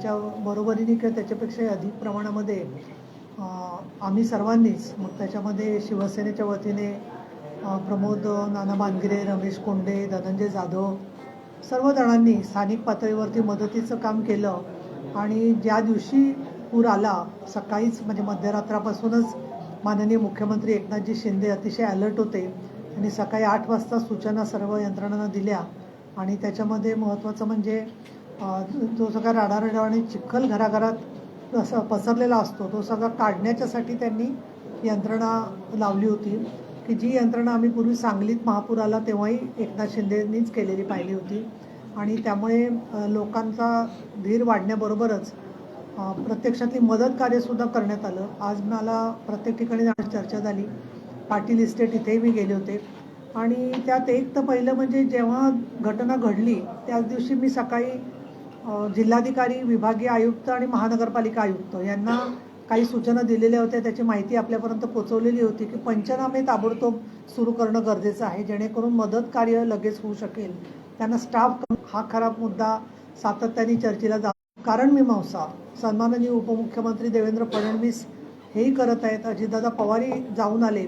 त्याच्या बरोबरीने किंवा त्याच्यापेक्षा अधिक प्रमाणामध्ये आम्ही सर्वांनीच मग त्याच्यामध्ये शिवसेनेच्या वतीने प्रमोद नाना बानगिरे रमेश कोंडे धनंजय जाधव सर्व जणांनी स्थानिक पातळीवरती मदतीचं काम केलं. आणि ज्या दिवशी पूर आला सकाळीच म्हणजे मध्यरात्रापासूनच माननीय मुख्यमंत्री एकनाथजी शिंदे अतिशय अलर्ट होते. आणि सकाळी आठ वाजता सूचना सर्व यंत्रणांना दिल्या. आणि त्याच्यामध्ये महत्त्वाचं म्हणजे जो सगळा राडारडा आणि चिखल घराघरात असं पसरलेला असतो. तो सगळा काढण्याच्यासाठी त्यांनी यंत्रणा लावली होती. की जी यंत्रणा आम्ही पूर्वी सांगलीत महापूर आला तेव्हाही एकनाथ शिंदेनीच केलेली पाहिली होती. आणि त्यामुळे लोकांचा धीर वाढण्याबरोबरच प्रत्यक्षातली मदत कार्यसुद्धा करण्यात आलं. आज मला प्रत्येक ठिकाणी चर्चा झाली. पाटील इस्टेट इथेही मी गेले होते. आणि त्यात एक तर पहिलं म्हणजे जेव्हा घटना घडली त्याच दिवशी मी सकाळी जिल्हाधिकारी विभागीय आयुक्त आणि महानगरपालिका आयुक्त यांना काही सूचना दिलेल्या होत्या. त्याची माहिती आपल्यापर्यंत पोहोचवलेली होती की पंचनामे ताबडतोब सुरू करणं गरजेचं आहे. जेणेकरून मदत कार्य लगेच होऊ शकेल. त्यांना स्टाफ हा खराब मुद्दा सातत्याने चर्चेला जा कारण मीमांसा सन्माननीय उपमुख्यमंत्री देवेंद्र फडणवीस हेही करत आहेत. अजितदादा पवारही जाऊन आले.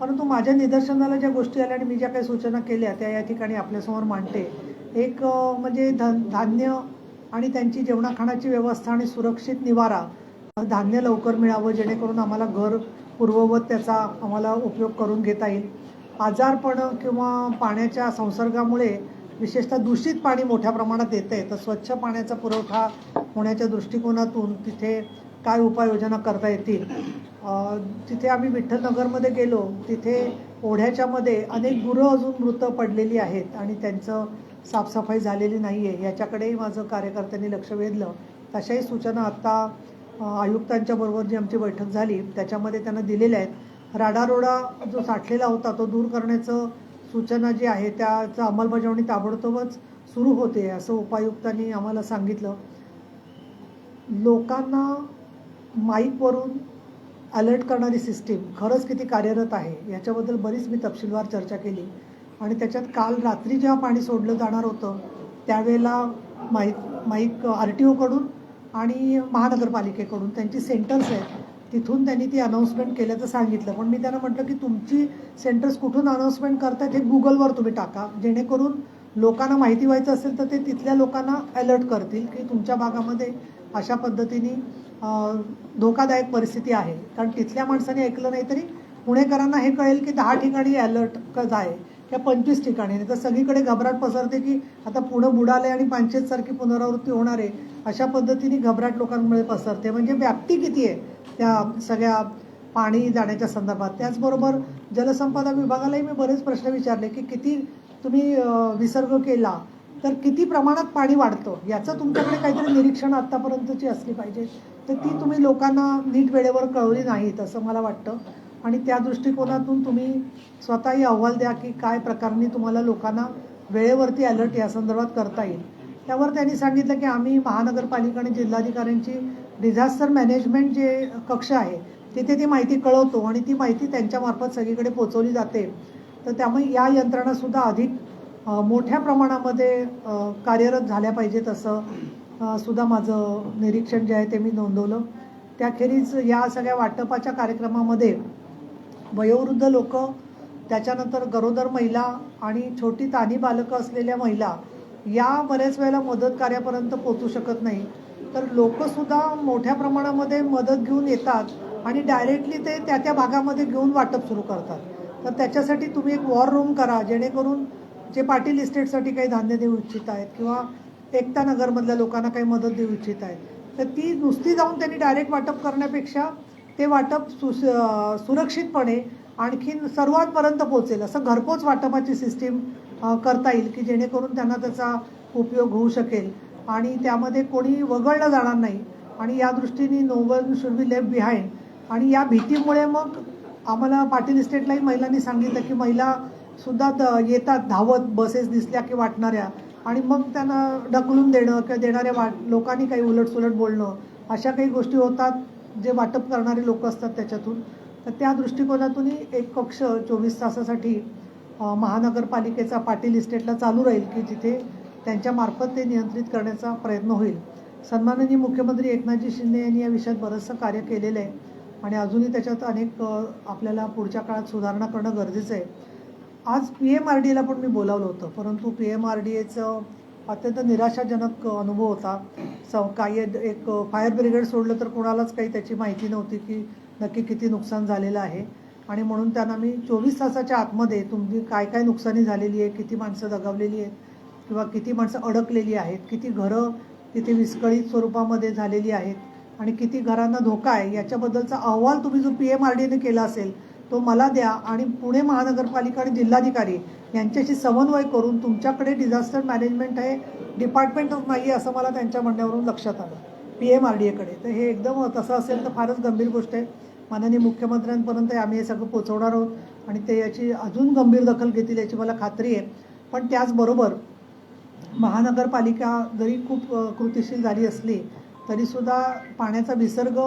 परंतु माझ्या निदर्शनाला ज्या गोष्टी आल्या आणि मी ज्या काही सूचना केल्या त्या या ठिकाणी आपल्यासमोर मांडते. एक म्हणजे धन धान्य आणि त्यांची जेवणाखाण्याची व्यवस्था आणि सुरक्षित निवारा धान्य लवकर मिळावं जेणेकरून आम्हाला घर पूर्ववत त्याचा आम्हाला उपयोग करून घेता येईल. आजारपण किंवा पाण्याच्या संसर्गामुळे विशेषतः दूषित पाणी मोठ्या प्रमाणात येतं आहे. तर स्वच्छ पाण्याचा पुरवठा होण्याच्या दृष्टिकोनातून तिथे काय उपाययोजना करता येतील? तिथे आम्ही विठ्ठलनगरमध्ये गेलो तिथे ओढ्याच्यामध्ये अनेक गुरं अजून मृत पडलेली आहेत आणि त्यांचं साफसफाई झालेली नाही आहे याच्याकडेही माझं कार्यकर्त्यांनी लक्ष वेधलं. तशाही सूचना आत्ता आयुक्तांच्याबरोबर आयुक्तांच्या बरोबर जी आमची बैठक झाली त्याच्यामध्ये त्यांना दिलेल्या आहेत. राडारोडा जो साठलेला होता तो दूर करण्याचं सूचना जी आहे त्याचं अंमलबजावणी ताबडतोबच सुरू होते असं उपायुक्तांनी आम्हाला सांगितलं. लोकांना माईकवरून अलर्ट करणारी सिस्टीम खरंच किती कार्यरत आहे याच्याबद्दल बरीच मी तपशीलवार चर्चा केली. आणि त्याच्यात काल रात्री जेव्हा पाणी सोडलं जाणार होतं त्यावेळेला माईक माईक आर टी ओकडून आणि महानगरपालिकेकडून त्यांची सेंटर्स आहेत तिथून त्यांनी ती अनाऊन्समेंट केल्याचं सांगितलं. पण मी त्यांना म्हटलं की तुमची सेंटर्स कुठून अनाऊन्समेंट करतायत हे गुगलवर तुम्ही टाका. जेणेकरून लोकांना माहिती व्हायचं असेल तर ते तिथल्या लोकांना अलर्ट करतील की तुमच्या भागामध्ये अशा पद्धतीने धोकादायक परिस्थिती आहे. कारण तिथल्या माणसाने ऐकलं नाही तरी पुणेकरांना हे कळेल की दहा ठिकाणी अलर्ट क आहे. किंवा पंचवीस ठिकाणी. नाही तर सगळीकडे घबराट पसरते की आता पुणे बुडाले आणि पांचेतसारखी पुनरावृत्ती होणार आहे. अशा पद्धतीने घबराट लोकांमुळे पसरते. म्हणजे व्याप्ती किती आहे त्या सगळ्या पाणी जाण्याच्या संदर्भात? त्याचबरोबर जलसंपदा विभागालाही मी बरेच प्रश्न विचारले की किती तुम्ही विसर्ग केला तर किती प्रमाणात पाणी वाढतं? याचं तुमच्याकडे काहीतरी निरीक्षण आत्तापर्यंतची असली पाहिजे. तर ती तुम्ही लोकांना नीट वेळेवर कळवली नाहीत असं मला वाटतं. आणि त्या दृष्टिकोनातून तुम्ही स्वतःही अहवाल द्या की काय प्रकाराने तुम्हाला लोकांना वेळेवरती अलर्ट या संदर्भात करता येईल. त्यावर त्यांनी सांगितलं की आम्ही महानगरपालिका आणि जिल्हाधिकाऱ्यांची डिझास्टर मॅनेजमेंट जे कक्ष आहे तिथे ती माहिती कळवतो आणि ती माहिती त्यांच्यामार्फत सगळीकडे पोचवली जाते. तर त्यामुळे या यंत्रणासुद्धा अधिक मोठ्या प्रमाणामध्ये कार्यरत झाल्या पाहिजेत असं सुद्धा माझं निरीक्षण जे आहे ते मी नोंदवलं. त्याखेरीज या सगळ्या वाटपाच्या कार्यक्रमामध्ये वयोवृद्ध लोक त्याच्यानंतर गरोदर महिला आणि छोटी तानी बालकं असलेल्या महिला या बऱ्याच वेळेला मदत कार्यापर्यंत पोचू शकत नाही. तर लोकसुद्धा मोठ्या प्रमाणामध्ये मदत घेऊन येतात आणि डायरेक्टली ते त्या त्या भागामध्ये घेऊन वाटप सुरू करतात. तर त्याच्यासाठी तुम्ही एक वॉर रूम करा जेणेकरून जे पाटील इस्टेटसाठी काही धान्य देऊ इच्छित आहेत किंवा एकता नगरमधल्या लोकांना काही मदत देऊ इच्छित आहेत. तर ती नुसती जाऊन त्यांनी डायरेक्ट वाटप करण्यापेक्षा ते वाटप सुस सुरक्षितपणे आणखीन सर्वांपर्यंत पोहोचेल. असं घरपोच वाटपाची सिस्टीम करता येईल की जेणेकरून त्यांना त्याचा उपयोग होऊ शकेल. आणि त्यामध्ये कोणी वगळलं जाणार नाही. आणि या दृष्टीने no one should be left behind आणि या भीतीमुळे मग आम्हाला पाटील इस्टेटलाही महिलांनी सांगितलं की महिला सुद्धा द- येतात. धावत बसेस दिसल्या की वाटणाऱ्या. आणि मग त्यांना ढकलून देणं किंवा देणाऱ्या वाट लोकांनी काही उलटसुलट बोलणं. अशा काही गोष्टी होतात. जे वाटप करणारे लोक असतात त्याच्यातून. तर त्या दृष्टिकोनातूनही एक कक्ष चोवीस तासासाठी महानगरपालिकेचा पाटील इस्टेटला चालू राहील की जिथे त्यांच्यामार्फत ते नियंत्रित करण्याचा प्रयत्न होईल. सन्माननीय मुख्यमंत्री एकनाथजी शिंदे यांनी या विषयात बरंचसं कार्य केलेलं आहे आणि अजूनही त्याच्यात अनेक आपल्याला पुढच्या काळात सुधारणा करणं गरजेचं आहे. आज पी एम आर डी एला पण मी बोलावलं होतं परंतु पी एम आर डी एचं अत्यंत निराशाजनक अनुभव होता. स काही एक फायर ब्रिगेड सोडलं तर कोणालाच काही त्याची माहिती नव्हती की नक्की किती नुकसान झालेलं आहे. आणि म्हणून त्यांना मी चोवीस तासाच्या आतमध्ये तुमची काय काय नुकसानी झालेली आहे किती माणसं दगावलेली आहेत किंवा किती माणसं अडकलेली आहेत किती घरं तिथे विस्कळीत स्वरूपामध्ये झालेली आहेत आणि किती घरांना धोका आहे याच्याबद्दलचा अहवाल तुम्ही जो पी एम आर डीने केला असेल तो मला द्या आणि पुणे महानगरपालिका आणि जिल्हाधिकारी यांच्याशी समन्वय करून तुमच्याकडे डिझास्टर मॅनेजमेंट हे डिपार्टमेंट नाही आहे असं मला त्यांच्या म्हणण्यावरून लक्षात आलं. पी एम आर डी एकडे तर हे एकदम तसं असेल तर फारच गंभीर गोष्ट आहे. माननीय मुख्यमंत्र्यांपर्यंत आम्ही हे सगळं पोचवणार आहोत आणि ते याची अजून गंभीर दखल घेतील याची मला खात्री आहे. पण त्याचबरोबर महानगरपालिका जरी खूप कृतिशील झाली असली तरीसुद्धा पाण्याचा विसर्ग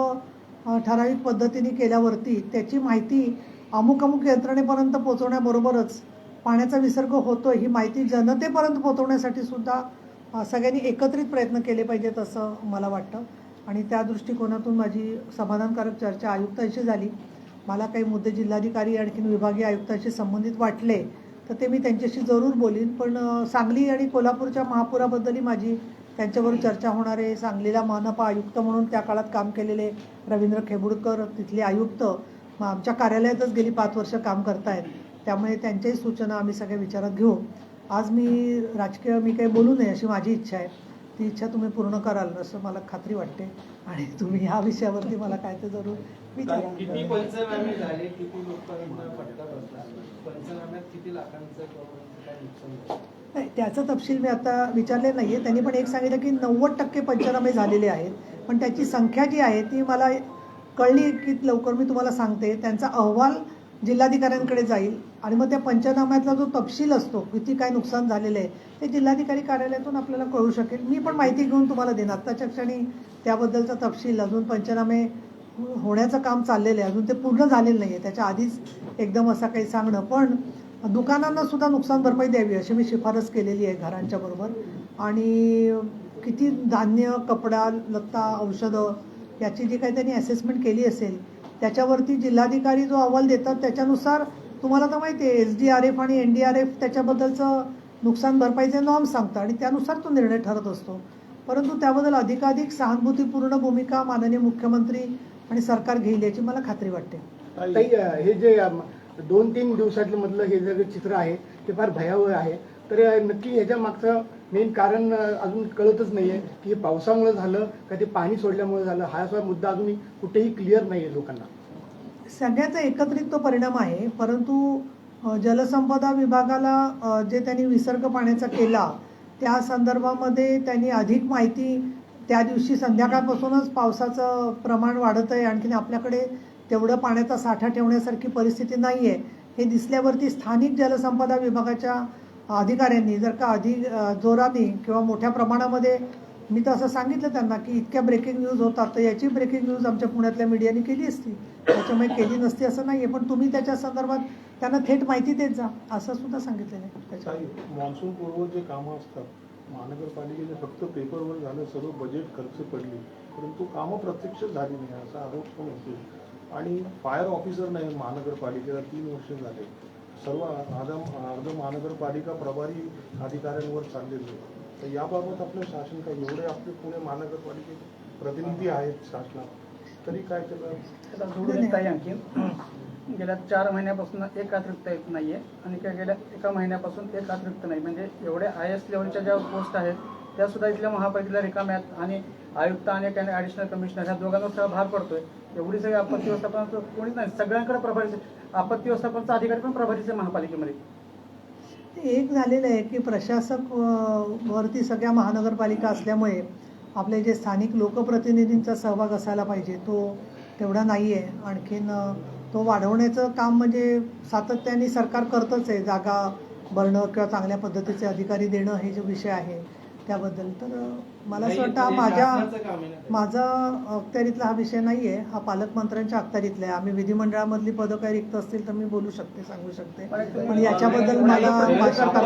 ठराविक पद्धतीने केल्यावरती त्याची माहिती अमुक अमुक यंत्रणेपर्यंत पोहोचवण्याबरोबरच पाण्याचा विसर्ग होतो ही माहिती जनतेपर्यंत पोहोचवण्यासाठी सुद्धा सगळ्यांनी एकत्रित प्रयत्न केले पाहिजेत असं मला वाटतं. आणि त्या दृष्टिकोनातून माझी समाधानकारक चर्चा आयुक्तांशी झाली. मला काही मुद्दे जिल्हाधिकारी आणखीन विभागीय आयुक्तांशी संबंधित वाटले तर ते मी त्यांच्याशी जरूर बोलीन. पण सांगली आणि कोल्हापूरच्या महापुराबद्दलही माझी त्यांच्याबरोबर चर्चा होणार आहे सांगलीला मनपा आयुक्त म्हणून त्या काळात काम केलेले रवींद्र खेबुडकर तिथले आयुक्त मग आमच्या कार्यालयातच गेली पाच वर्ष काम करतायत. त्यामुळे त्यांच्याही सूचना आम्ही सगळ्या विचारात घेऊ. आज मी राजकीय मी काही बोलू नये अशी माझी इच्छा आहे. ती इच्छा तुम्ही पूर्ण कराल असं मला खात्री वाटते. आणि तुम्ही ह्या विषयावरती मला काय ते जरूर किती विचारा पंचनामे झाले? किती लोकांना फटका बसला? पंचनाम्यात किती लाखांचं किंवा काय नुकसान झालं? नाही त्याचा तपशील मी आता विचारले नाही आहे त्यांनी पण एक सांगितलं की नव्वद टक्के पंचनामे झालेले आहेत. पण त्याची संख्या जी आहे ती मला कळली की लवकर मी तुम्हाला सांगते. त्यांचा अहवाल जिल्हाधिकाऱ्यांकडे जाईल आणि मग त्या पंचनाम्यातला जो तपशील असतो किती काय नुकसान झालेलं आहे ते जिल्हाधिकारी कार्यालयातून आपल्याला कळू शकेल. मी पण माहिती घेऊन तुम्हाला देईन आत्ताच्या क्षणी त्याबद्दलचा तपशील अजून पंचनामे होण्याचं काम चाललेलं आहे. अजून ते पूर्ण झालेलं नाही आहे त्याच्या आधीच एकदम असं काही सांगणं. पण दुकानांना सुद्धा नुकसान भरपाई द्यावी अशी मी शिफारस केलेली आहे घरांच्या बरोबर. आणि किती धान्य कपडा लत्ता औषधं याची जी काही त्यांनी असेसमेंट केली असेल त्याच्यावरती जिल्हाधिकारी जो अहवाल देतात त्याच्यानुसार तुम्हाला तर माहिती आहे एस डी आर एफ आणि एन डी आर एफ त्याच्याबद्दलचं नुकसान भरपाईचे नॉर्म सांगतं आणि त्यानुसार तो निर्णय ठरत असतो. परंतु त्याबद्दल अधिकाधिक सहानुभूतीपूर्ण भूमिका माननीय मुख्यमंत्री आणि सरकार घेईल याची मला खात्री वाटते. हे जे दोन तीन दिवसातलं मधलं हे जे चित्र आहे ते फार भयावह आहे. तर नक्की ह्याच्या मागचं मेन कारण अजून कळतच नाहीये की हे पावसामुळे झालं का ते पाणी सोडल्यामुळे झालं हा असा मुद्दा अजूनही कुठेही क्लिअर नाहीये लोकांना. सगळ्याचा एकत्रित तो परिणाम आहे परंतु जलसंपदा विभागाला जे त्यांनी विसर्ग पाण्याचा केला त्या संदर्भामध्ये त्यांनी अधिक माहिती त्या दिवशी संध्याकाळपासूनच पावसाचं प्रमाण वाढत आहे आणखीन आपल्याकडे तेवढं पाण्याचा साठा ठेवण्यासारखी परिस्थिती नाही आहे हे दिसल्यावरती स्थानिक जलसंपदा विभागाच्या अधिकाऱ्यांनी जर का अधिक जोराने किंवा मोठ्या प्रमाणामध्ये मी तर असं सांगितलं त्यांना की इतक्या ब्रेकिंग न्यूज होतात तर याची ब्रेकिंग न्यूज आमच्या पुण्यातल्या मीडियाने केली असती. त्याच्यामुळे केली नसती असं नाही आहे पण तुम्ही त्याच्या संदर्भात त्यांना थेट माहिती देत जा असं सुद्धा सांगितलेलं आहे. मान्सून पूर्व जे कामं असतात महानगरपालिकेने फक्त पेपरवर झालं सर्व बजेट खर्च पडली परंतु कामं प्रत्यक्ष झाली नाही असा आरोप पण होतो? आणि फायर ऑफिसर नाही महानगरपालिकेला तीन वर्ष झाले. सर्व आदम अर्ध महानगरपालिका प्रभारी अधिकाऱ्यांवर चाललेले तर याबाबत आपलं शासन काय एवढे आपले पुणे महानगरपालिकेचे प्रतिनिधी आहेत शासनात. तरी काय त्याला त्याला जोडून येत आहे आणखी. गेल्या चार महिन्यापासून एक अतिरिक्त येत नाहीये आणि काय गेल्या एका महिन्यापासून एक अतिरिक्त नाही. म्हणजे एवढे आय एस लेवलच्या ज्या पोस्ट आहेत त्या सुद्धा इथल्या महापालिकेला रिकाम्या आहेत. आणि आयुक्त आणि ॲडिशनल कमिशनर ह्या दोघांवर सगळा भार पडतोय. एवढी सगळी आपत्ती व्यवस्थापनाचं कोणीच नाही. सगळ्यांकडे प्रभारी आपत्ती व्यवस्थापनचा अधिकारी पण प्रभारीच आहे महापालिकेमध्ये. ते एक झालेलं आहे की प्रशासक अ, वरती सगळ्या महानगरपालिका असल्यामुळे आपले जे स्थानिक लोकप्रतिनिधींचा सहभाग असायला पाहिजे तो तेवढा नाही आहे आणखीन अ, तो वाढवण्याचं काम म्हणजे सातत्याने सरकार करतच आहे. जागा भरणं किंवा चांगल्या पद्धतीचे अधिकारी देणं हे जे विषय आहे त्याबद्दल. तर मला असं वाटतं हा हे माझ्या. माझा अखत्यारीतला हा विषय नाही आहे. हा पालकमंत्र्यांच्या अखत्यारीतला आहे. आम्ही विधिमंडळामधली पदं काही रिक्त असतील तर मी बोलू शकते सांगू शकते. पण याच्याबद्दल मला भाष्य करता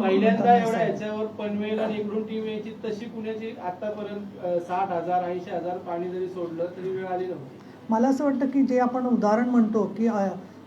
पहिल्यांदा साहेब. ह्याच्यावर पनवेल आणि इकडून टीम यायची तशी पुण्याची आतापर्यंत साठ हजार ऐंशी हजार पाणी जरी सोडलं तरी वेळ आली नव्हती. मला असं वाटतं की जे आपण उदाहरण म्हणतो की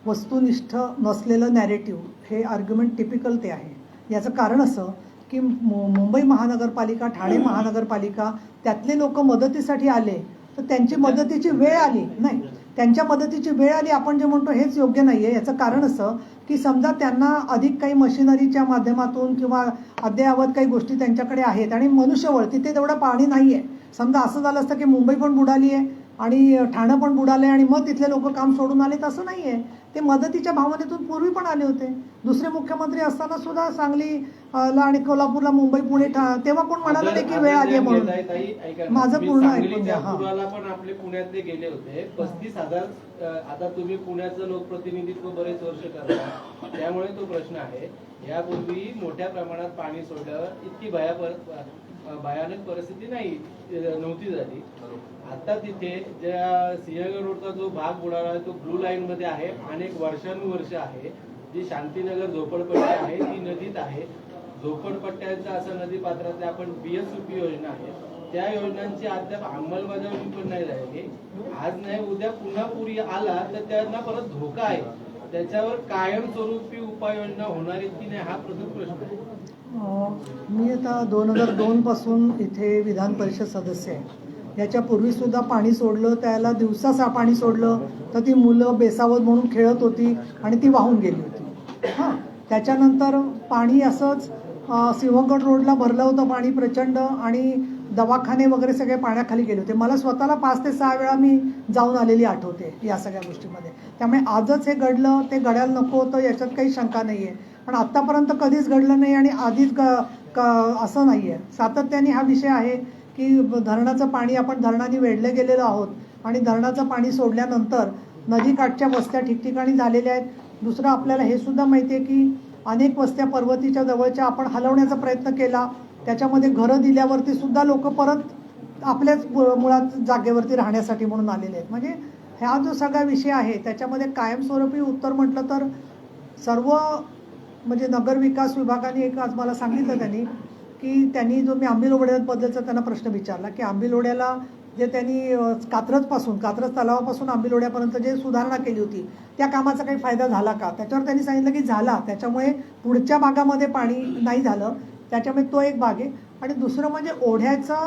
वस्तुनिष्ठ नसलेलं नॅरेटिव्ह हे आर्ग्युमेंट टिपिकल ते आहे. याचं कारण असं की मु- मुंबई महानगरपालिका ठाणे महानगरपालिका त्यातले लोक मदतीसाठी आले तर त्यांची मदतीची वेळ आली नाही. त्यांच्या मदतीची वेळ आली आपण जे म्हणतो हेच योग्य नाही आहे याचं कारण असं की समजा त्यांना अधिक काही मशिनरीच्या माध्यमातून किंवा अद्ययावत काही गोष्टी त्यांच्याकडे आहेत आणि मनुष्यबळ तिथे तेवढं पाणी नाही आहे समजा असं झालं असतं की मुंबई पण बुडाली आहे आणि ठाणं पण बुडालं आणि मग तिथले लोक काम सोडून आले तसं नाही आहे ते मदतीच्या भावनेतून पूर्वी पण आले होते. दुसरे मुख्यमंत्री असताना सुद्धा सांगली ला आणि कोल्हापूरला मुंबई पुणे ठा- तेव्हा कोण म्हणालं नाही की वेळ आली आहे म्हणून. माझं पूर्ण ऐकून पण आपले पुण्यातले गेले होते. पस्तीस हजार आता तुम्ही पुण्याचं लोकप्रतिनिधित्व बरेच वर्ष करता. त्यामुळे तो प्रश्न आहे. यापूर्वी मोठ्या प्रमाणात पाणी सोडलं. इतकी भया अं, भयानक परिस्थिती नाही नव्हती झाली. आता तिथे ज्या सिंहगड रोडचा जो भाग बुडाला आहे तो ब्लू लाईन मध्ये आहे. अनेक वर्षानुवर्ष आहे. जी शांतीनगर झोपडपट्टी आहे ती नदीत आहे. झोपडपट्ट्यांचा असं नदी पात्रातल्या आपण बीएसयूपी योजना आहे. त्या योजनांची अद्याप अंमलबजावणी पण नाही झालेली. आज नाही उद्या पुन्हा पूर आला तर त्यांना परत धोका आहे. त्याच्यावर कायमस्वरूपी उपाययोजना होणार आहेत की नाही हा प्रमुख प्रश्न आहे. मी आता दोन हजार दोनपासून इथे विधान परिषद सदस्य आहे. याच्यापूर्वी सुद्धा पाणी सोडलं त्याला दिवसासा पाणी सोडलं तर ती मुलं बेसावत म्हणून खेळत होती आणि ती वाहून गेली होती. हां त्याच्यानंतर पाणी असंच सिंहगड रोडला भरलं होतं पाणी प्रचंड आणि दवाखाने वगैरे सगळे पाण्याखाली गेले होते. मला स्वतःला पाच ते सहा वेळा मी जाऊन आलेली आठवते या सगळ्या गोष्टीमध्ये. त्यामुळे आजच हे घडलं ते घडायला नको होतं याच्यात काही शंका नाही आहे पण आत्तापर्यंत कधीच घडलं नाही आणि आधीच ग क असं नाही आहे सातत्याने हा विषय आहे की धरणाचं पाणी आपण धरणाने वेढले गेलेलो आहोत आणि धरणाचं पाणी सोडल्यानंतर नदीकाठच्या वस्त्या ठिकठिकाणी झालेल्या आहेत. दुसरं आपल्याला हे सुद्धा माहिती आहे की अनेक वस्त्या पर्वतीच्या जवळच्या आपण हलवण्याचा प्रयत्न केला. त्याच्यामध्ये घरं दिल्यावरती सुद्धा लोक परत आपल्याच मु- मुळात जागेवरती राहण्यासाठी म्हणून आलेले आहेत. म्हणजे हा जो सगळा विषय आहे त्याच्यामध्ये कायमस्वरूपी उत्तर म्हटलं तर सर्व म्हणजे नगरविकास विभागाने एक आज मला सांगितलं त्यांनी की त्यांनी जो मी आंबिलोड्याबद्दलचा त्यांना प्रश्न विचारला की आंबिलोड्याला जे त्यांनी कात्रजपासून कात्रज तलावापासून आंबिलोड्यापर्यंत जे सुधारणा केली होती त्या कामाचा काही फायदा झाला का? त्याच्यावर त्यांनी सांगितलं की झाला त्याच्यामुळे पुढच्या भागामध्ये पाणी नाही झालं त्याच्यामुळे तो एक भाग आहे. आणि दुसरं म्हणजे ओढ्याचा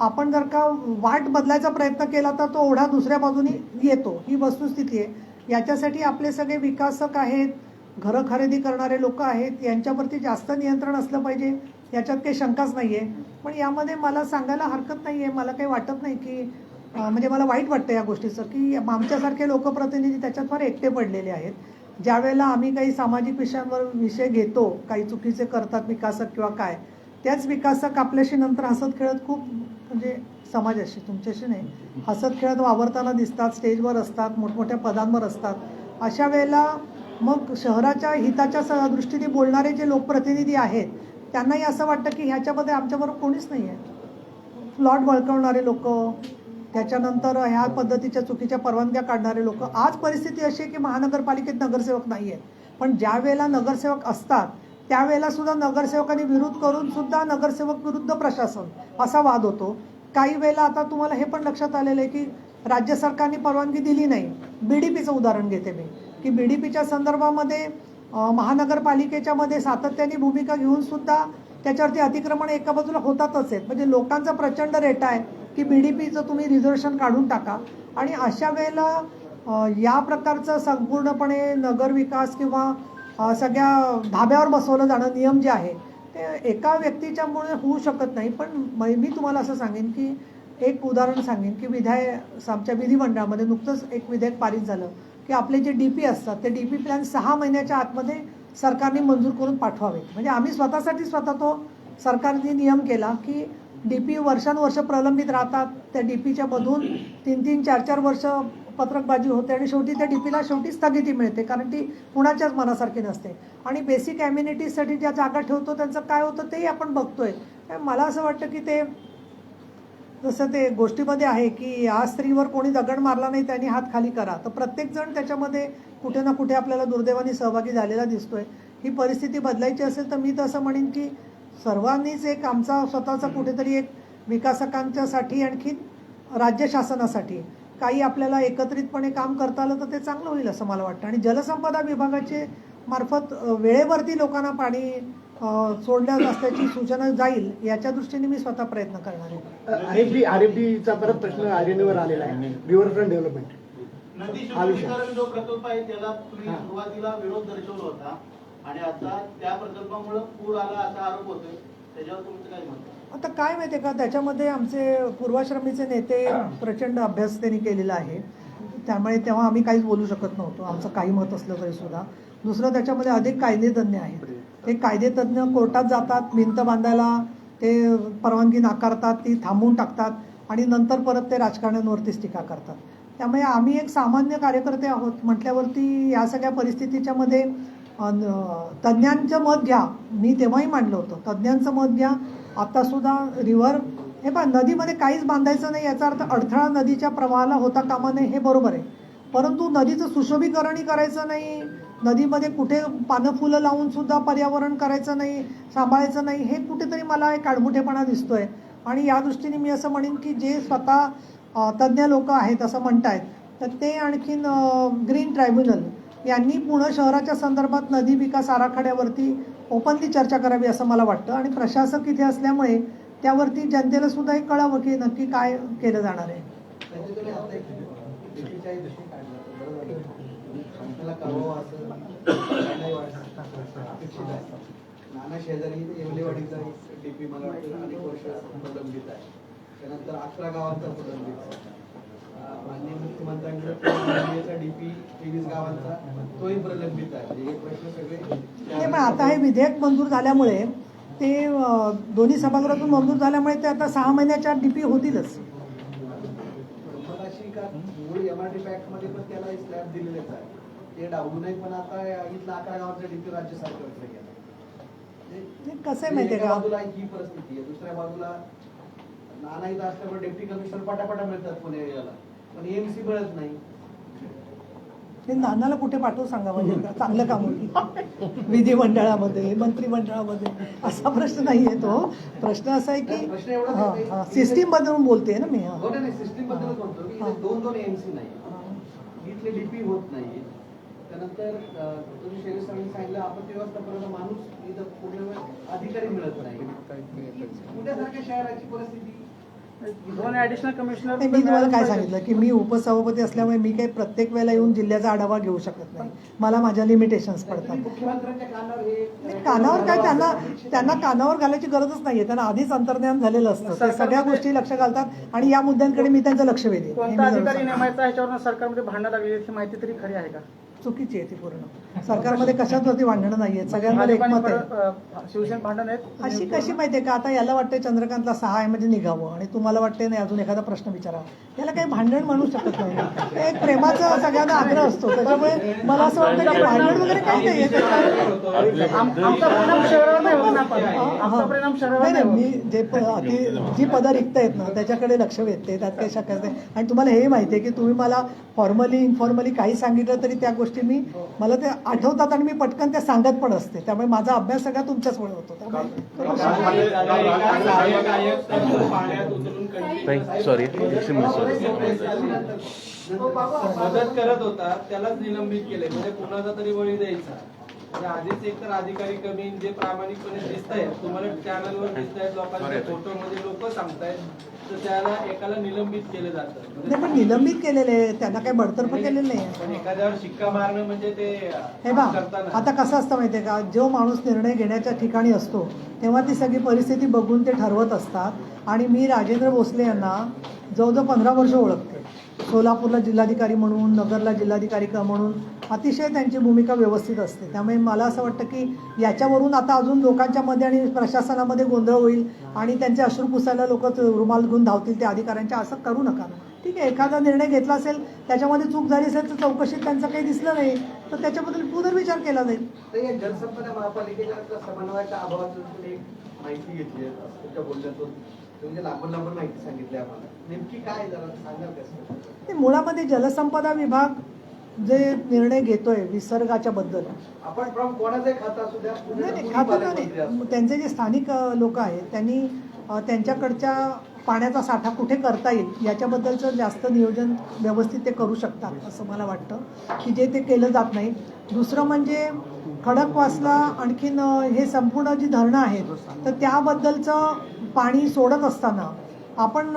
आपण जर का वाट बदलायचा प्रयत्न केला तर तो ओढा दुसऱ्या बाजूने येतो ही वस्तुस्थिती आहे. याच्यासाठी आपले सगळे विकासक आहेत घरं खरेदी करणारे लोक आहेत यांच्यावरती जास्त नियंत्रण असलं पाहिजे याच्यात काही शंकाच नाही आहे पण यामध्ये मला सांगायला हरकत नाही आहे मला काही वाटत नाही की म्हणजे मला वाईट वाटतं या गोष्टीचं की आमच्यासारखे लोकप्रतिनिधी त्याच्यात फार एकटे पडलेले आहेत. ज्यावेळेला आम्ही काही सामाजिक विषयांवर विषय घेतो काही चुकीचे करतात विकासक किंवा काय त्याच विकासक आपल्याशी नंतर हसत खेळत खूप म्हणजे समाजाशी तुमच्याशी नाही हसत खेळत वावरताना दिसतात स्टेजवर असतात मोठमोठ्या पदांवर असतात. अशा वेळेला मग शहराच्या हिताच्या स- दृष्टीने बोलणारे जे लोकप्रतिनिधी आहेत त्यांनाही असं वाटतं की ह्याच्यामध्ये आमच्याबरोबर कोणीच नाही आहे प्लॉट बळकवणारे लोक त्याच्यानंतर ह्या पद्धतीच्या चुकीच्या परवानग्या काढणारे लोक. आज परिस्थिती अशी आहे की महानगरपालिकेत नगरसेवक नाही आहेत पण ज्या वेळेला नगरसेवक असतात त्यावेळेला सुद्धा नगरसेवकांनी विरोध करून सुद्धा नगरसेवक विरुद्ध प्रशासन असा वाद होतो. काही वेळेला आता तुम्हाला हे पण लक्षात आलेलं आहे की राज्य सरकारने परवानगी दिली नाही. बी डी पीचं उदाहरण घेते मी. की बी डी पीच्या संदर्भामध्ये महानगरपालिकेच्यामध्ये महानगरपालिकेच्या मध्ये सातत्याने भूमिका घेऊन सुद्धा त्याच्यावरती अतिक्रमण एका बाजूला होतातच आहेत. म्हणजे लोकांचा प्रचंड रेट आहे की बी डी पीचं तुम्ही रिझर्वेशन काढून टाका. आणि अशा वेळेला या प्रकारचं संपूर्णपणे नगरविकास किंवा सगळ्या धाब्यावर बसवलं जाणं नियम जे आहे ते एका व्यक्तीच्यामुळे होऊ शकत नाही. पण म- मी तुम्हाला असं सांगेन की एक उदाहरण सांगेन की विधाय आमच्या विधिमंडळामध्ये नुकतंच एक विधेयक पारित झालं. की आपले जे डी पी असतात ते डी पी प्लॅन सहा महिन्याच्या आतमध्ये सरकारने मंजूर करून पाठवावे. म्हणजे आम्ही स्वतःसाठी स्वतः तो सरकारने नियम केला की डी पी वर्षानुवर्ष प्रलंबित राहतात त्या डी पीच्या मधून तीन तीन चार चार वर्ष पत्रकबाजी होते आणि शेवटी त्या डी पीला शेवटी स्थगिती मिळते कारण ती कुणाच्याच मनासारखी नसते. आणि बेसिक ॲम्युनिटीजसाठी ज्या जागा ठेवतो त्यांचं काय होतं तेही आपण बघतोय. मला असं वाटतं की ते जसं ते गोष्टीमध्ये आहे की या स्त्रीवर कोणी दगड मारला नाही त्यांनी हात खाली करा. तर प्रत्येकजण त्याच्यामध्ये कुठे ना कुठे आपल्याला दुर्दैवाने सहभागी झालेला दिसतोय. ही परिस्थिती बदलायची असेल तर मी तर असं म्हणेन की सर्वांनीच एक आमचा स्वतःचा कुठेतरी एक विकासकांच्यासाठी आणखी राज्य शासनासाठी काही आपल्याला एकत्रितपणे काम करता आलं तर ते चांगलं होईल असं मला वाटतं. आणि जलसंपदा विभागाचे मार्फत वेळेवरती लोकांना पाणी सोडल्या असल्याची सूचना जाईल याच्या दृष्टीने मी स्वतः प्रयत्न करणार आहे. R F D R F डीचा परत प्रश्न आर्यनवर आलेला आहे. रिव्हरफ्रंट डेव्हलपमेंट नदी हा विषय. शुद्धीकरण जो प्रकल्प आहे त्याला तुम्ही. सुरुवातीला विरोध दर्शवला होता. आणि आता त्या प्रकल्पामुळे पूर आला असा आरोप होतोय. त्याच्यावर तुमचं काय आहे? आता काय माहिती आहे का त्याच्यामध्ये आमचे पूर्वाश्रमीचे नेते प्रचंड अभ्यास त्यांनी केलेला आहे. त्यामुळे तेव्हा आम्ही काहीच बोलू शकत नव्हतो. आमचं काही मत असलं तरी सुद्धा. दुसरं त्याच्यामध्ये अधिक कायदेतज्ञ आहेत ते कायदेतज्ञ कोर्टात जातात भिंत बांधायला ते परवानगी नाकारतात ती थांबवून टाकतात आणि नंतर परत ते राजकारण्यांवरतीच टीका करतात. त्यामुळे आम्ही एक सामान्य कार्यकर्ते आहोत म्हटल्यावरती या सगळ्या परिस्थितीच्या मध्ये तज्ज्ञांचं मत घ्या. मी तेव्हाही मांडलं होतं. तज्ज्ञांचं मत घ्या. आत्तासुद्धा रिव्हर हे पहा नदीमध्ये काहीच बांधायचं नाही याचा अर्थ अडथळा नदीच्या प्रवाहाला होता कामा नये हे बरोबर आहे. परंतु नदीचं सुशोभीकरणही करायचं नाही. नदीमध्ये कुठे पानं फुलं लावून सुद्धा पर्यावरण करायचं नाही सांभाळायचं नाही हे कुठेतरी मला एक काळमुठेपणा दिसतोय. आणि या दृष्टीने मी असं म्हणेन की जे स्वतः तज्ज्ञ लोक आहेत असं म्हणतायत तर ते आणखीन ग्रीन ट्रायब्युनल यांनी पुणे शहराच्या संदर्भात नदी विकास आराखड्यावरती ओपनली चर्चा करावी असं मला वाटतं. आणि प्रशासक इथे असल्यामुळे त्यावरती जनतेला सुद्धा हे कळावं की नक्की काय केलं जाणार आहे. नाना शेजारी येवलेवाडीचा डीपी मला वाटतं अनेक वर्ष प्रलंबित आहे. त्यानंतर अकरा गावांचा प्रलंबित. आहे माननीय मुख्यमंत्र्यांकडे डीपी तेवीस गावांचा तोही प्रलंबित आहे. म्हणजे हे प्रश्न सगळे नाही पण आता हे विधेयक मंजूर झाल्यामुळे ते दोन्ही सभागृहातून मंजूर झाल्यामुळे ते आता सहा महिन्याच्या डीपी होतीलच. मूळ पॅक्टमध्ये पण त्याला स्लॅब दिलेलेच आहे ते डावलू नाही पण आता इथला अकरा गावांचा डीपी राज्य सरकारकडे गेला म्हणजे कसं एका का? बाजूला ही परिस्थिती आहे. दुसऱ्या बाजूला नाना इथं असल्यामुळे डेप्टी कमिशनर पटापटा मिळतात पुणे एरियाला पण एमसी मिळत नाही. ते नानाला कुठे पाठवू सांगा म्हणजे? चांगलं काम होईल. विधिमंडळामध्ये मंत्रिमंडळामध्ये असा प्रश्न नाही आहे तो. प्रश्न असा आहे की सिस्टीम बदलून बोलते ना मी सिस्टीम. इथे दोन दोन एमसी नाही. इथले डीपी होत नाही त्यानंतर तुम्ही शेरी सरांनी सांगितलं आपत्ती व्यवस्थापनाचा माणूस इथं पूर्ण अधिकारी मिळत नाही. पुण्यासारख्या शहराची परिस्थिती दोन ऍडिशनल कमिशनर नाही, मी तुम्हाला काय सांगितलं की मी उपसभापती असल्यामुळे मी काही प्रत्येक वेळेला येऊन जिल्ह्याचा आढावा घेऊ शकत नाही. मला माझ्या लिमिटेशन्स पडतात. कानावर हे काय त्यांना त्यांना कानावर घालायची गरजच नाहीये. त्यांना आधीच अंतर्ज्ञान झालेलं असतं. सगळ्या गोष्टी लक्षात घालतात आणि या मुद्द्यांकडे मी त्यांचं लक्ष वेधेन. ह्याच्यावर सरकारमध्ये भांडणं लागली माहिती तरी खरी आहे का? चुकीची आहे ती पूर्ण. सरकारमध्ये कशावरती भांडणं नाहीये सगळ्यांमध्ये एकमत आहे. शिवसेना भांडण आहेत. अशी कशी माहितीये का? आता याला वाटतंय चंद्रकांतला सहा आहे म्हणजे निघावं आणि तुम्हाला वाटतंय नाही अजून एखादा प्रश्न विचारावा. याला काही भांडण म्हणू शकत नाही. हे एक प्रेमाचा सगळ्यांना आग्रह असतो. त्याच्यामुळे मला असं वाटतं की भांडण वगैरे काही ते नाही मी जे जी पदं रिक्त आहेत ना त्याच्याकडे लक्ष वेधते त्यात काही शक्यच नाही. आणि तुम्हाला हेही माहिती आहे की तुम्ही मला फॉर्मली इन्फॉर्मली काही सांगितलं तरी त्या गोष्टी मी मला ते आठवतात आणि मी पटकन त्या सांगत पण असते त्यामुळे माझा अभ्यास सगळा तुमच्याचमुळे होतो sorry. मदत करत होता त्यालाच निलंबित केले म्हणजे कुणाचा तरी बळी द्यायचा म्हणजे आधीच एक तर अधिकारी कमी जे प्रामाणिकपणे दिसत आहेत तुम्हाला चॅनलवर दिसत आहेत लोकांच्या फोटोमध्ये लोक सांगतायत तर त्याला एकाला निलंबित केलं जातं. म्हणजे नाही पण निलंबित केलेले आहे, त्यांना काही बडतर्फ केलेलं नाही पण एखाद्यावर शिक्का मारणं म्हणजे ते हे बा करताना. आता कसं असतं माहितीये का जो माणूस निर्णय घेण्याच्या ठिकाणी असतो तेव्हा ती सगळी परिस्थिती बघून ते ठरवत असतात. आणि मी राजेंद्र भोसले यांना जवळजवळ पंधरा वर्ष ओळखते. सोलापूरला जिल्हाधिकारी म्हणून नगरला जिल्हाधिकारी म्हणून अतिशय त्यांची भूमिका व्यवस्थित असते. त्यामुळे मला असं वाटतं की याच्यावरून आता अजून लोकांच्या मध्ये आणि प्रशासनामध्ये गोंधळ होईल आणि त्यांचे अश्रू पुसायला लोक रुमाल घेऊन धावतील त्या अधिकाऱ्यांच्या असं करू नका. ठीक आहे एखादा निर्णय घेतला असेल त्याच्यामध्ये चूक झाली असेल तर चौकशीत त्यांचं काही दिसलं नाही तर त्याच्याबद्दल पुनर्विचार केला जाईल. जलसंपदा महापालिकेच्या समन्वयाच्या अभावात माहिती घेतली म्हणजे मुळामध्ये जलसंपदा विभाग जे निर्णय घेतोय विसर्गाच्या बद्दल. आपण त्यांचे जे स्थानिक लोक आहेत त्यांनी त्यांच्याकडच्या पाण्याचा साठा कुठे करता येईल याच्याबद्दलचं जास्त नियोजन व्यवस्थित ते करू शकतात असं मला वाटतं. की जे ते केलं जात नाही. दुसरं म्हणजे खडकवासला आणखीन हे संपूर्ण जी धरणं आहेत तर त्याबद्दलचं पाणी सोडत असताना आपण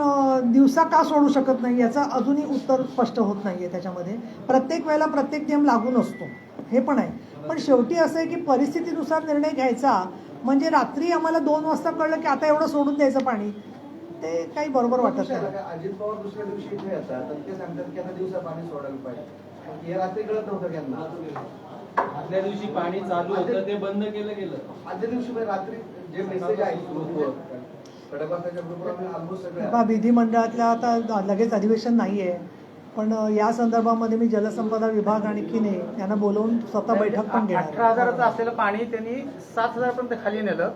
दिवसा का सोडू शकत नाही याचं अजूनही उत्तर स्पष्ट होत नाही आहे त्याच्यामध्ये. प्रत्येक वेळेला प्रत्येक नियम लागू नसतो. हे पण आहे. पण शेवटी असं आहे की परिस्थितीनुसार निर्णय घ्यायचा म्हणजे रात्री आम्हाला दोन वाजता कळलं की आता एवढं सोडून द्यायचं पाणी ते काही बरोबर वाटत नाही. अजित पवार दुसऱ्या दिवशी इथे येतात ते सांगतात की आता दिवसा पाणी सोडायला पाहिजे. रात्री कळत नव्हतं त्यांना. आदल्या दिवशी पाणी चालू होतं ते बंद केलं गेलं. आजच्या दिवशी म्हणजे रात्री जे मेसेज आहे ग्रुपवर खडकवासाच्या ग्रुपवर आम्ही ऑलमोस्ट सगळे बा विधिमंडळातल्या आता लगेच अधिवेशन नाही आहे पण या संदर्भामध्ये मी जलसंपदा विभाग आणखीन आहे यांना बोलवून स्वतः बैठक पण घेणार अठरा हजाराचं असलेलं पाणी त्यांनी सात हजारपर्यंत खाली नेलं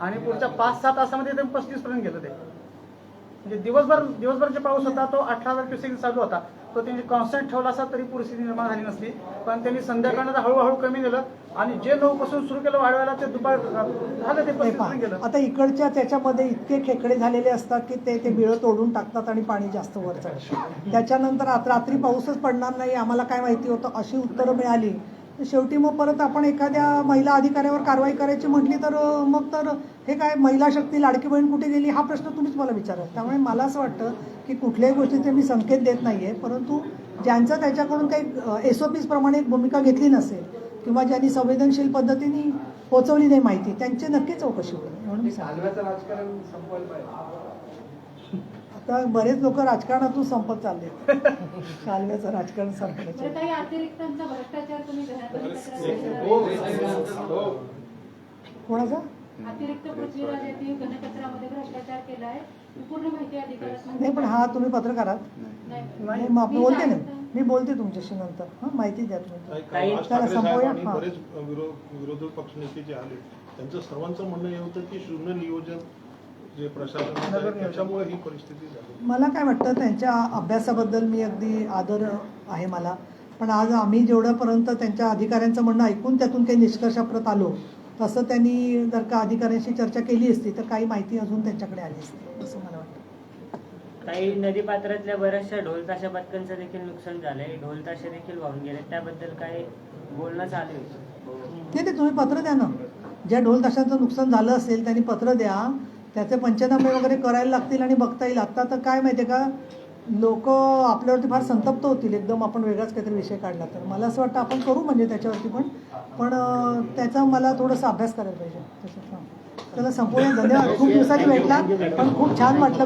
आणि पुढच्या पाच सात तासामध्ये ते पस्तीस पर्यंत गेलं ते. म्हणजे दिवसभर दिवसभर जे पाऊस होता तो अठरा हजार क्युसेक चालू होता. तो त्यांनी कॉन्स्टंट ठेवला असता तरी परिस्थिती निर्माण झाली नसती. पण त्यांनी संध्याकाळनं हळूहळू कमी केलं आणि जे नऊ पासून सुरू केलं वाढवायला ते दुपार झालं ते पस्तीस गेलं. आता इकडच्या त्याच्यामध्ये इतके खेकडे झालेले असतात की ते ते बिळं तोडून टाकतात आणि पाणी जास्त वर चढतं त्याच्यानंतर रात्री पाऊसच पडणार नाही आम्हाला काय माहिती होतं? अशी उत्तरं मिळाली. शेवटी मग परत आपण एखाद्या महिला अधिकाऱ्यावर कारवाई करायची म्हटली तर मग तर हे काय महिला शक्ती लाडकी बहीण कुठे गेली? हा प्रश्न तुम्हीच मला विचारा त्यामुळे मला असं वाटतं की कुठल्याही गोष्टीचे मी संकेत देत नाही आहे परंतु ज्यांचं त्याच्याकडून काही एस ओ पीज प्रमाणे भूमिका घेतली नसेल किंवा ज्यांनी संवेदनशील पद्धतीने पोचवली नाही माहिती त्यांची नक्की चौकशी होईल. म्हणून आता बरेच लोक राजकारणातून संपत चालले कालव्याचं राजकारण संपण्याचे काही अतिरिक्तांचा भ्रष्टाचार तुम्ही घरात कोणाचा? नाही पण हा तुम्ही पत्रकार आहात नाही. नाही मग मी बोलते ना. मी बोलते तुमच्याशी नंतर. हां माहिती द्या तुम्ही. विरोध पक्षनेते जे आले त्यांचं सर्वांचं म्हणणं हे होतं की शून्य नियोजन जे प्रशासन नगर नियोजन. त्याच्यामुळे ही परिस्थिती झाली. मला काय वाटतं त्यांच्या अभ्यासाबद्दल मी अगदी आदर आहे मला. पण आज आम्ही जेवढ्यापर्यंत त्यांच्या अधिकाऱ्यांचं म्हणणं ऐकून त्यातून काही निष्कर्षाप्रत आलो तसं त्यांनी जर का अधिकाऱ्यांशी चर्चा केली असती तर काही माहिती अजून त्यांच्याकडे आली असती असं मला वाटतं. काही नदीपात्रातल्या बऱ्याचशा ढोल ताशा पथकांचं देखील नुकसान झालंय. ढोल ताशे देखील वाहून गेले त्याबद्दल काही बोलणं चालू आहे. नाही ते तुम्ही पत्र द्या ना. ज्या ढोल ताशांचं नुकसान झालं असेल त्यांनी पत्र द्या. त्याचे पंचनामे वगैरे करायला लागतील आणि बघता येईल. आत्ता तर काय माहिती आहे का लोक आपल्यावरती फार संतप्त होतील. एकदम आपण वेगळाच काहीतरी विषय काढला तर. मला असं वाटतं आपण करू म्हणजे त्याच्यावरती पण. पण त्याचा मला थोडासा अभ्यास करायला पाहिजे. त्याला संपूर्ण धन्यवाद. खूप दिवसांनी भेटला पण खूप छान वाटलं.